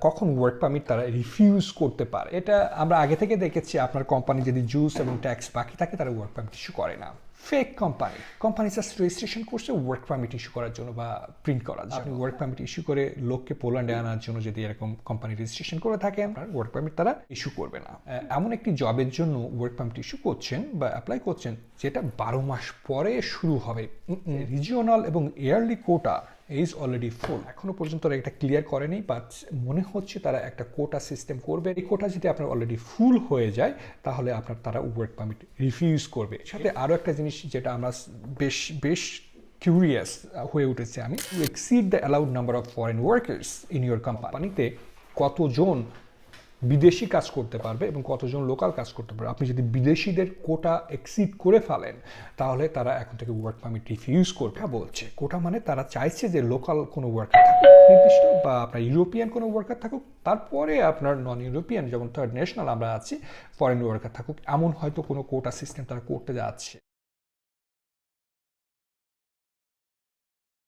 কখন work permit তারা refuse করতে পারে। এটা আমরা আগে থেকে দেখেছি, আপনার কোম্পানি যদি জুস এবং ট্যাক্স বাকি থাকে, তারা ওয়ার্ক পারমিট ইস্যু করে না। Fake company company just registration করছে ওয়ার্ক পারমিট ইস্যু করার জন্য বা প্রিন্ট করার জন্য। আপনি ওয়ার্ক পারমিট ইস্যু করে লোককে পোল্যান্ডে আনার জন্য যদি এরকম কোম্পানি রেজিস্ট্রেশন করে থাকেন আপনার ওয়ার্ক পারমিট তারা ইস্যু করবে না। এমন একটি জবের জন্য ওয়ার্ক পারমিট ইস্যু করছেন বা অ্যাপ্লাই করছেন যেটা বারো মাস পরে শুরু হবে। রিজিওনাল এবং yearly quota is already full এখনও পর্যন্ত তারা এটা ক্লিয়ার করেনি বাট মনে হচ্ছে তারা একটা কোটা সিস্টেম করবে। এই কোটা যদি আপনার অলরেডি ফুল হয়ে যায় তাহলে আপনার তারা ওয়ার্ক পারমিট রিফিউজ করবে। সাথে আরও একটা জিনিস যেটা আমরা বেশ বেশ কিউরিয়াস হয়ে উঠেছে আমি to exceed the allowed number of foreign workers in your কোম্পানিতে কতজন বিদেশি কাজ করতে পারবে এবং কতজন লোকাল কাজ করতে পারবে। আপনি যদি বিদেশিদের কোটা এক্সিড করে ফেলেন, তাহলে তারা এখন থেকে ওয়ার্ক পারমিট রিফিউজ করবে। বলছে কোটা মানে তারা চাইছে যে লোকাল কোনো ওয়ার্কার থাকুক, নির্দিষ্ট, বা আপনার ইউরোপিয়ান কোনো ওয়ার্কার থাকুক, তারপরে আপনার নন ইউরোপিয়ান যেমন থার্ড ন্যাশনাল আমরা আছি ফরেন ওয়ার্কার থাকুক, এমন হয়তো কোনো কোটা সিস্টেম তারা করতে যাচ্ছে।